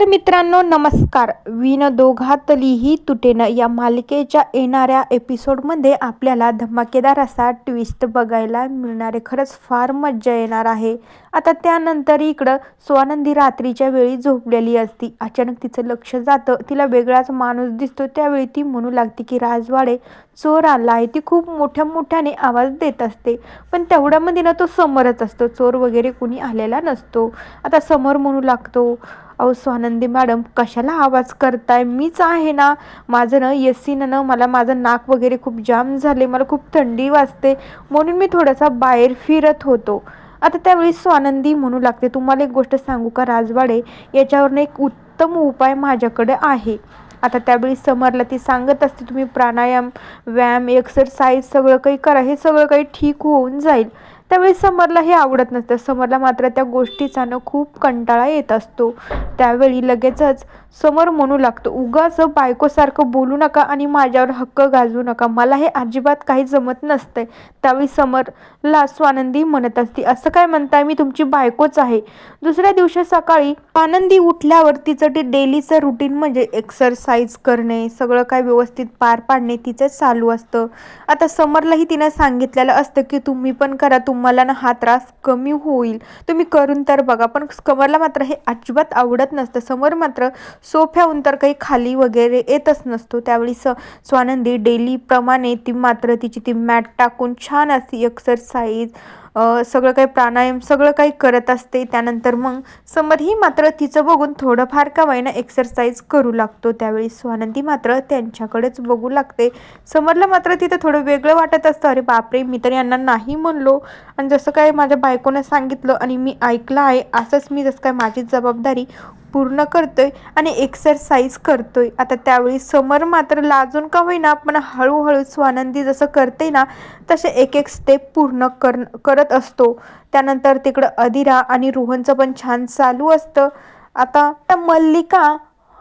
तर मित्रांनो नमस्कार. विन दोघातलीही तुटेन या मालिकेच्या येणाऱ्या एपिसोडमध्ये आपल्याला धमाकेदार असा ट्विस्ट बघायला मिळणार आहे. खरंच फार मज्जा येणार आहे. आता त्यानंतर इकडं स्वानंदी रात्रीच्या वेळी झोपलेली असती. अचानक तिचं लक्ष जातं. तिला वेगळाच माणूस दिसतो. त्यावेळी ती म्हणू लागते की राजवाडे चोर आला आहे. ती खूप मोठ्या मोठ्याने आवाज देत असते. पण तेवढ्यामध्ये ना तो समोरच असतो. चोर वगैरे कुणी आलेला नसतो. आता समोर म्हणू लागतो अहो स्वानंदी मॅडम कशाला आवाज करताय? मीच आहे ना. माझं ना येसीनं ना मला माझं नाक वगैरे खूप जाम झाले. मला खूप थंडी वाजते. म्हणून मी थोडासा बाहेर फिरत होतो. आता त्यावेळी स्वानंदी म्हणू लागते तुम्हाला एक गोष्ट सांगू का राजवाडे? याच्यावरनं एक उत्तम उपाय माझ्याकडे आहे. आता त्यावेळी समरला ती सांगत असते तुम्ही प्राणायाम व्यायाम एक्सरसाइज सगळं काही करा. हे सगळं काही ठीक होऊन जाईल. त्यावेळी समरला हे आवडत नसतं. समरला मात्र त्या गोष्टीचा ना खूप कंटाळा येत असतो. त्यावेळी लगेचच समर म्हणू लागतो उगाच बायकोसारखं बोलू नका आणि माझ्यावर हक्क गाजवू नका. मला हे अजिबात काही जमत नसतंय. त्यावेळी समरला स्वानंदी म्हणत असते असं काय म्हणताय? मी तुमची बायकोच आहे. दुसऱ्या दिवशी सकाळी आनंदी उठल्यावर तिचं ते डेलीचं रुटीन म्हणजे एक्सरसाइज करणे सगळं काय व्यवस्थित पार पाडणे तिचं चालू असतं. आता समरलाही तिनं सांगितलेलं असतं की तुम्ही पण करा तुम तुम्हाला ना हा त्रास कमी होईल. तुम्ही करून तर बघा पण समरला मात्र हे अजिबात आवडत नसतं. समोर मात्र सोफ्याहून तर काही खाली वगैरे येतच नसतो. त्यावेळी स स्वानंदी डेलीप्रमाणे ती मात्र तिची ती मॅट टाकून छान अशी एक्सरसाइज सगळं काही प्राणायाम सगळं काही करत असते. त्यानंतर मग समरही मात्र तिचं बघून थोडंफार का वाईना एक्सरसाइज करू लागतो. त्यावेळी स्वानंदी मात्र त्यांच्याकडेच बघू लागते. समरला मात्र तिथं थोडं वेगळं वाटत असतं. अरे बापरे मी तर यांना नाही म्हणलो. आणि जसं काय माझ्या बायकोनं सांगितलं आणि मी ऐकलं आहे असंच मी जसं काय माझी जबाबदारी पूर्ण करतोय आणि एक्सरसाइज करतोय. आता त्यावेळी समर मात्र लाजून का होईना पण हळूहळू स्वानंदी जसं करते ना तसे एक एक स्टेप पूर्ण कर करत असतो. त्यानंतर तिकडं अधिरा आणि रोहनचं पण छान चालू असतं. आता मल्लिका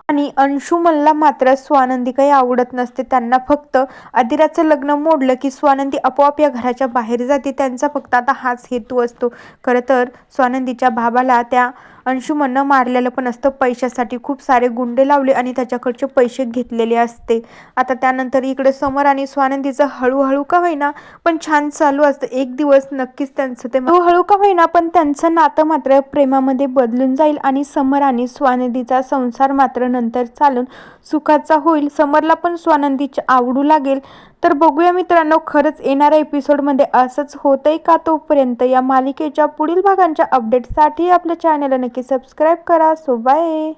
आणि अंशुमनला मात्र स्वानंदी काही आवडत नसते. त्यांना फक्त अधिराचं लग्न मोडलं की स्वानंदी आपोआप या घराच्या बाहेर जाते. त्यांचा फक्त आता हाच हेतू असतो. खरं तर स्वानंदीच्या बाबाला त्या अंशुमननं मारलेलं पण असतं. पैशासाठी खूप सारे गुंडे लावले आणि त्याच्याकडचे पैसे घेतलेले असते. आता त्यानंतर इकडे समर आणि स्वानंदीचं हळूहळू का होईना पण छान चालू असतं. एक दिवस नक्कीच त्यांचं ते हळूहळू का होईना पण त्यांचं नातं मात्र प्रेमामध्ये बदलून जाईल आणि समर आणि स्वानंदीचा संसार मात्र नंतर चालून सुखाचा होईल. समरला पण स्वानंदीच आवडू लागेल. तर बघूया मित्रांनो खरंच येणाऱ्या एपिसोडमध्ये असंच होतंय का तोपर्यंत? या मालिकेच्या पुढील भागांच्या अपडेटसाठी आपल्या चॅनलला नक्की सबस्क्राईब करा. So bye